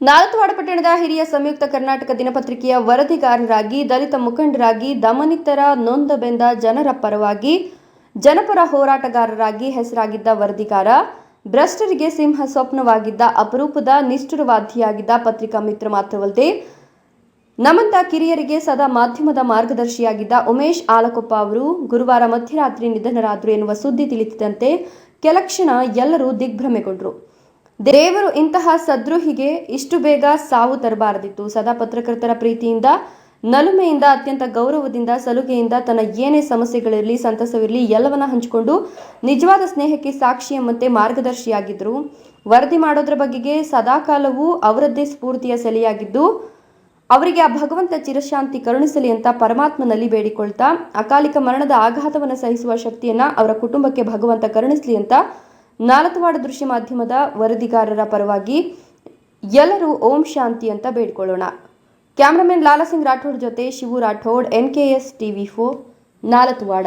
ನಾಲ್ತವಾಡ ಪಟ್ಟಣದ ಹಿರಿಯ ಸಂಯುಕ್ತ ಕರ್ನಾಟಕ ದಿನಪತ್ರಿಕೆಯ ವರದಿಗಾರರಾಗಿ, ದಲಿತ ಮುಖಂಡರಾಗಿ, ದಮನಿತರ ನೊಂದ ಬೆಂದ ಜನರ ಪರವಾಗಿ ಜನಪರ ಹೋರಾಟಗಾರರಾಗಿ ಹೆಸರಾಗಿದ್ದ ವರದಿಗಾರ, ಭ್ರಷ್ಟರಿಗೆ ಸಿಂಹ ಸ್ವಪ್ನವಾಗಿದ್ದ ಅಪರೂಪದ ನಿಷ್ಠುರವಾದಿಯಾಗಿದ್ದ ಪತ್ರಿಕಾ ಮಿತ್ರ ಮಾತ್ರವಲ್ಲದೆ ನಮ್ಮಂತ ಕಿರಿಯರಿಗೆ ಸದಾ ಮಾಧ್ಯಮದ ಮಾರ್ಗದರ್ಶಿಯಾಗಿದ್ದ ಉಮೇಶ್ ಆಲಕೊಪ್ಪ ಅವರು ಗುರುವಾರ ಮಧ್ಯರಾತ್ರಿ ನಿಧನರಾದರು ಎನ್ನುವ ಸುದ್ದಿ ತಿಳಿಸಿದಂತೆ ಕೆಲಕ್ಷಣ ಎಲ್ಲರೂ ದಿಗ್ಭ್ರಮೆಗೊಂಡರು. ದೇವರು ಇಂತಹ ಸದ್ರೋಹಿಗೆ ಇಷ್ಟು ಬೇಗ ಸಾವು ತರಬಾರದಿತ್ತು. ಸದಾ ಪತ್ರಕರ್ತರ ಪ್ರೀತಿಯಿಂದ, ನಲುಮೆಯಿಂದ, ಅತ್ಯಂತ ಗೌರವದಿಂದ, ಸಲುಗೆಯಿಂದ ತನ್ನ ಏನೇ ಸಮಸ್ಯೆಗಳಿರಲಿ, ಸಂತಸವಿರಲಿ ಎಲ್ಲವನ್ನ ಹಂಚಿಕೊಂಡು ನಿಜವಾದ ಸ್ನೇಹಕ್ಕೆ ಸಾಕ್ಷಿ ಎಂಬಂತೆ ಮಾರ್ಗದರ್ಶಿಯಾಗಿದ್ದರು ವರದಿ ಮಾಡೋದ್ರ ಬಗೆಗೆ ಸದಾಕಾಲವೂ ಅವರದ್ದೇ ಸ್ಫೂರ್ತಿಯ ಸೆಲೆಯಾಗಿದ್ದು, ಅವರಿಗೆ ಆ ಭಗವಂತ ಚಿರಶಾಂತಿ ಕರುಣಿಸಲಿ ಅಂತ ಪರಮಾತ್ಮನಲ್ಲಿ ಬೇಡಿಕೊಳ್ತಾ, ಅಕಾಲಿಕ ಮರಣದ ಆಘಾತವನ್ನು ಸಹಿಸುವ ಶಕ್ತಿಯನ್ನ ಅವರ ಕುಟುಂಬಕ್ಕೆ ಭಗವಂತ ಕರುಣಿಸಲಿ ಅಂತ ನಾಲತವಾಡ ದೃಶ್ಯ ಮಾಧ್ಯಮದ ವರದಿಗಾರರ ಪರವಾಗಿ ಎಲ್ಲರೂ ಓಂ ಶಾಂತಿ ಅಂತ ಬೇಡಿಕೊಳ್ಳೋಣ. ಕ್ಯಾಮ್ರಾಮನ್ ಲಾಲಾ ಸಿಂಗ್ ರಾಠೋಡ್ ಜೊತೆ Shivu Rathod, N K S TV four Nalatawad